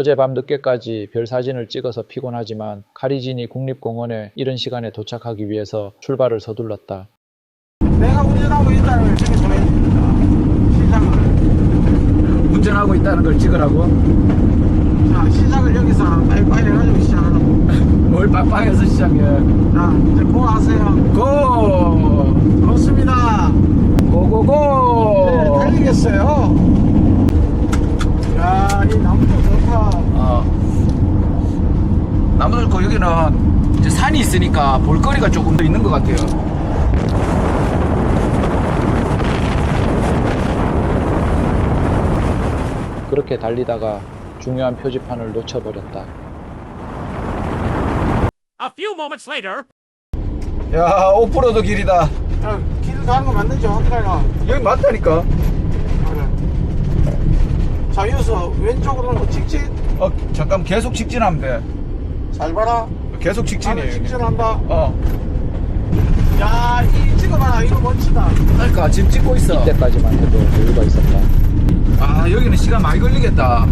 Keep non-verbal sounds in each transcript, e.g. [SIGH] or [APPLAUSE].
어젯밤 늦게까지 별 사진을 찍어서 피곤하지만 카리지니 국립공원에 이른 시간에 도착하기 위해서 출발을 서둘렀다. 내가 운전하고 있다는 걸 됩니다. 시작을. 운전하고 있다는 걸 찍으라고? 자, 시작을 여기서 빨리빨리 해가지고 시작하라고. [LAUGHS] 뭘 빡빡해서 시작해. 자, 이제 고 하세요. 고! 좋습니다. 네, 고고고! 달리겠어요. 야, 이 나무도 좋다. 어. 나무들 거 여기는 이제 산이 있으니까 볼거리가 조금 더 있는 것 같아요. 그렇게 달리다가 중요한 표지판을 놓쳐버렸다. A few moments later. 야, 오프로드 길이다. 야, 길 가는 거 맞는지 확인해라. 여기 맞다니까. 그래. 자, 여기서 왼쪽으로 직진. 어, 잠깐 계속 직진하면 돼. 잘 봐라. 계속 나는 직진이에요. 여기. 직진한다. 어. 야, 이 찍어봐라. 이거 멋지다. 그러니까 지금 찍고 있어. 이때까지만 해도 여유가 있었다. 아, 여기는 시간 많이 걸리겠다.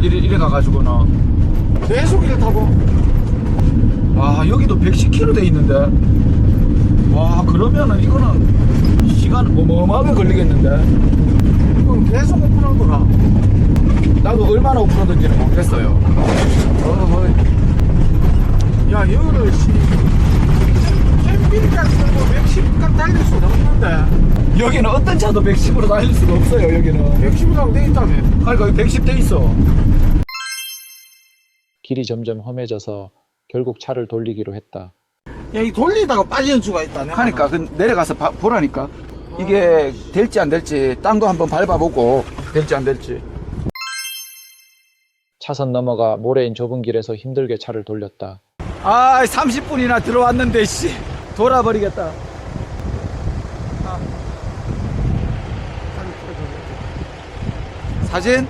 이래, 이래 가가지고는. 계속 이를 타고. 와, 여기도 110km 돼 있는데. 와, 그러면은 이거는 시간 어마어마하게 걸리겠는데. 이건 계속 오픈하더라. 나도 얼마나 오프로드인지는 모르겠어요. 어, 야, 여기를 씨. 캠핑까지 들고 110까지 달릴 수는 없는데. 여기는 어떤 차도 110으로 달릴 수가 없어요, 여기는. 110이라고 돼 있다며. 그러니까 여기 110 돼 있어. 길이 점점 험해져서 결국 차를 돌리기로 했다. 야, 이 돌리다가 빠지는 수가 있다. 내가 하니까 그 내려가서 봐- 보라니까. 이게 될지 안 될지 땅도 한번 밟아보고 될지 안 될지. 차선 넘어가 모래인 좁은 길에서 힘들게 차를 돌렸다. 아, 30분이나 들어왔는데 씨 돌아버리겠다. 사진?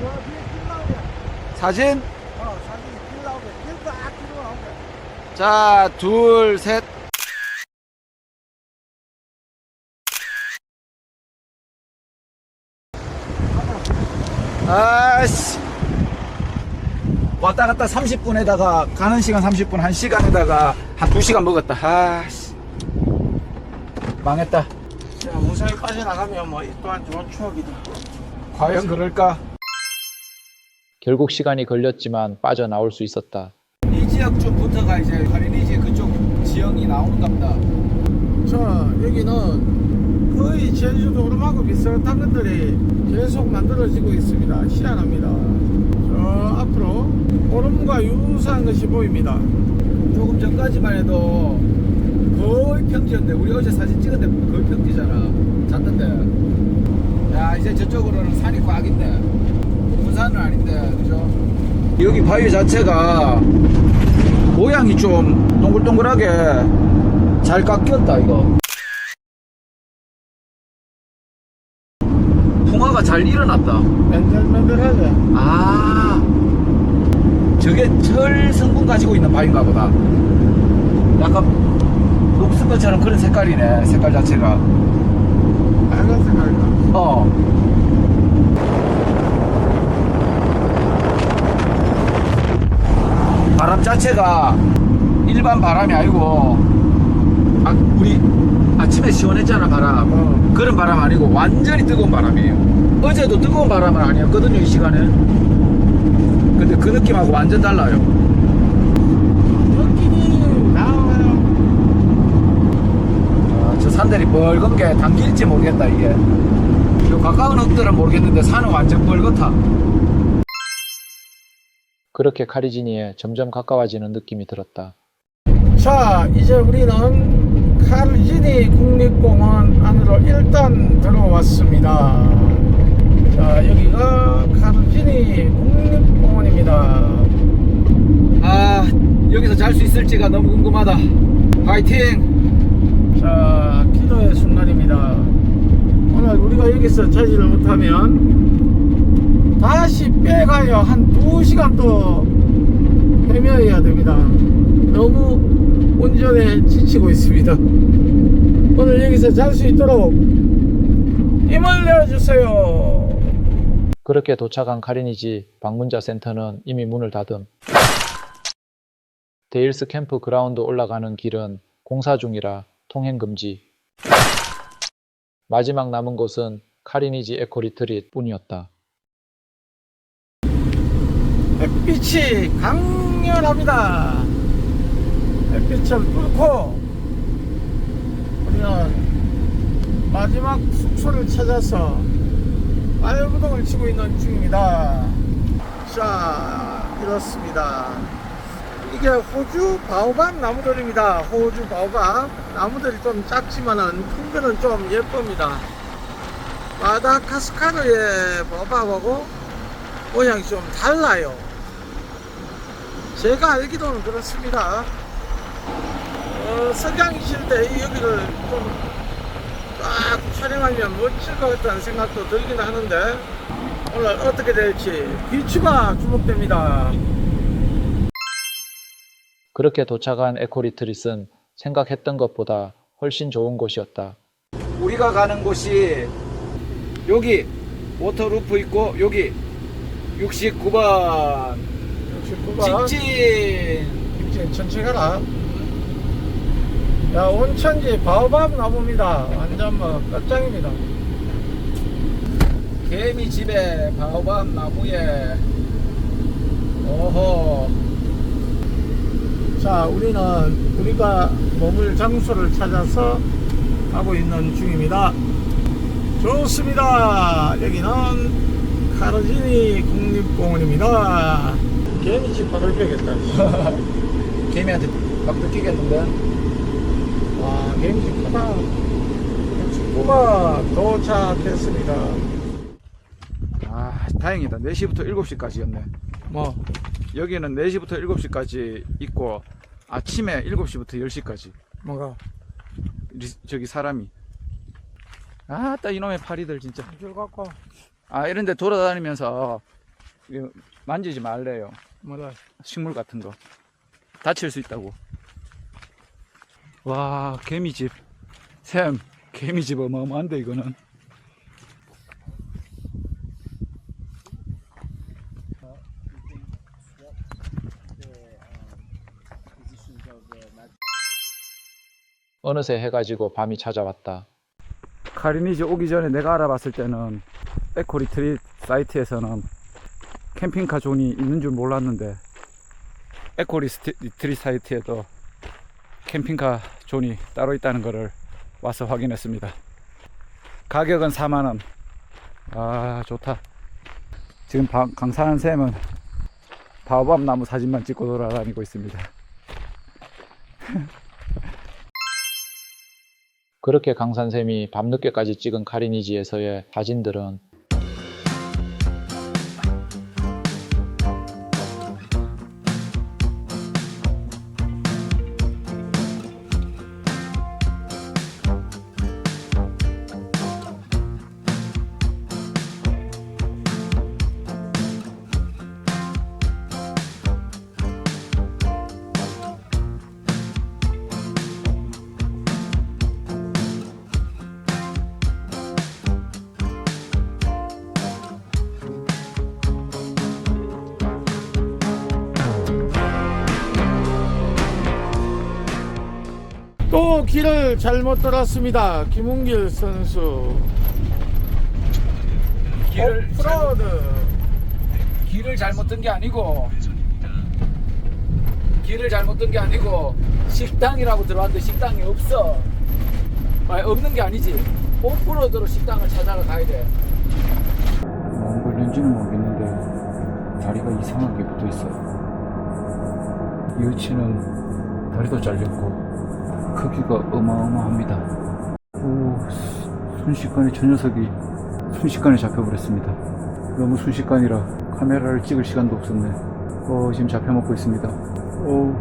사진? 나오게. 자, 둘, 셋. 아씨. 왔다 갔다 30분에다가 가는 시간 30분, 1시간에다가 한 2시간 먹었다. 아씨. 망했다. 야, 무사히 빠져나가면 뭐, 이 또한 좋은 추억이다. 과연 그럴까? 결국 시간이 걸렸지만 빠져나올 수 있었다. 이 지역 쪽부터가 이제 가리니지 그쪽 지형이 나오는가 보다. 자, 여기는 거의 제주도 오르막과 비슷한 것들이 계속 만들어지고 있습니다. 희한합니다. 저 앞으로 오름과 유사한 것이 보입니다. 조금 전까지만 해도 거의 평지였는데 우리 어제 사진 찍었는데 거의 평지잖아 잤던데 야 이제 저쪽으로는 산이 꽉인데 군산은 아닌데 그죠? 여기 바위 자체가 모양이 좀 동글동글하게 잘 깎였다 이거 잘 일어났다 맨들맨들하게. 아 저게 철 성분 가지고 있는 바위인가 보다 약간 녹슨 것처럼 그런 색깔이네 색깔 자체가 빨간색 아이가. 어 바람 자체가 일반 바람이 아니고 아, 우리 아침에 시원했잖아 바람 어. 그런 바람 아니고 완전히 뜨거운 바람이에요 어제도 뜨거운 바람은 아니었거든요 이 시간에 근데 그 느낌하고 완전 달라요 느낌이 나와요. 아, 저 산들이 뻘건 게 담길지 모르겠다 이게 요 가까운 흙들은 모르겠는데 산은 완전 뻘겋다 그렇게 카리지니에 점점 가까워지는 느낌이 들었다. 자, 이제 우리는 카르지니 국립공원 안으로 일단 들어왔습니다. 자, 여기가 카르지니 국립공원입니다. 아 여기서 잘 수 있을지가 너무 궁금하다 파이팅 자, 기도의 순간입니다. 오늘 우리가 여기서 차지를 못하면 다시 빼가요. 한 2시간 또 헤매야 됩니다. 너무 운전에 지치고 있습니다. 오늘 여기서 잘 수 있도록 힘을 내어주세요. 그렇게 도착한 카리니지 방문자 센터는 이미 문을 닫음. 데일스 캠프 그라운드 올라가는 길은 공사 중이라 통행 금지. 마지막 남은 곳은 카리니지 에코 리트릿 뿐이었다. 햇빛이 강렬합니다. 햇빛을 뚫고 우리는 마지막 숙소를 찾아서 발부동을 치고 있는 중입니다. 자, 이렇습니다. 이게 호주 바오밥 나무들입니다. 호주 바오밥 나무들이 좀 작지만은 큰 거는 좀 예쁩니다. 마다카스카르의 바오밥하고 모양이 좀 달라요. 제가 알기로는 그렇습니다. 어, 석양이실 때 여기를 좀 딱 촬영하면 멋질 것 같다는 생각도 들긴 하는데 오늘 어떻게 될지 비추가 주목됩니다. 그렇게 도착한 에코 리트릿은 생각했던 것보다 훨씬 좋은 곳이었다. 우리가 가는 곳이 여기 워터루프 있고 여기 69번 69번 직진 직진 천천히 가라. 야 온천지 바오밥 나무입니다. 완전 뭐 끝장입니다. 개미 집에 바오밥 나무에 오호 자, 우리는 우리가 머물 장소를 찾아서 가고 있는 중입니다. 좋습니다. 여기는 카르지니 국립공원입니다. 개미집 바를 빼겠다. 개미한테 막 느끼겠는데 와, 개미집 크다. 식구가 도착했습니다. 아 다행이다. 4시부터 7시까지였네. 뭐, 여기는 4시부터 7시까지 있고 아침에 7시부터 10시까지. 뭐가? 저기 사람이. 아 따 이놈의 파리들 진짜. 줄 갖고, 아 이런데 돌아다니면서 만지지 말래요. 뭐다. 식물 같은 거. 다칠 수 있다고 와 개미집 샘 개미집 어마어마한데 이거는 어느새 해가 지고 밤이 찾아왔다. 카리니지 오기 전에 내가 알아봤을 때는 에코 리트릿 사이트에서는 캠핑카 존이 있는 줄 몰랐는데 에코 리스트- 리트릿 사이트에도 캠핑카 존이 따로 있다는 것을 와서 확인했습니다. 가격은 4만원. 아, 좋다. 지금 방- 강산한 샘은 바오밥 나무 사진만 찍고 돌아다니고 있습니다. [LAUGHS] 그렇게 강산샘이 밤늦게까지 찍은 카리니지에서의 사진들은 또 길을 잘못 돌았습니다. 김웅길 선수. 길을 프로드. 길을 잘못 든 게 아니고 길을 잘못 든 게 아니고 식당이라고 들어왔는데 식당이 없어 아니 없는 게 아니지 오프로드로 식당을 찾아러 가야 돼뭔 걸린지는 모르겠는데 다리가 이상하게 붙어 있어 여치는 다리도 잘렸고 크기가 어마어마합니다 오 순식간에 저 녀석이 순식간에 잡혀버렸습니다 너무 순식간이라 카메라를 찍을 시간도 없었네. 어, 지금 잡혀먹고 있습니다. 오,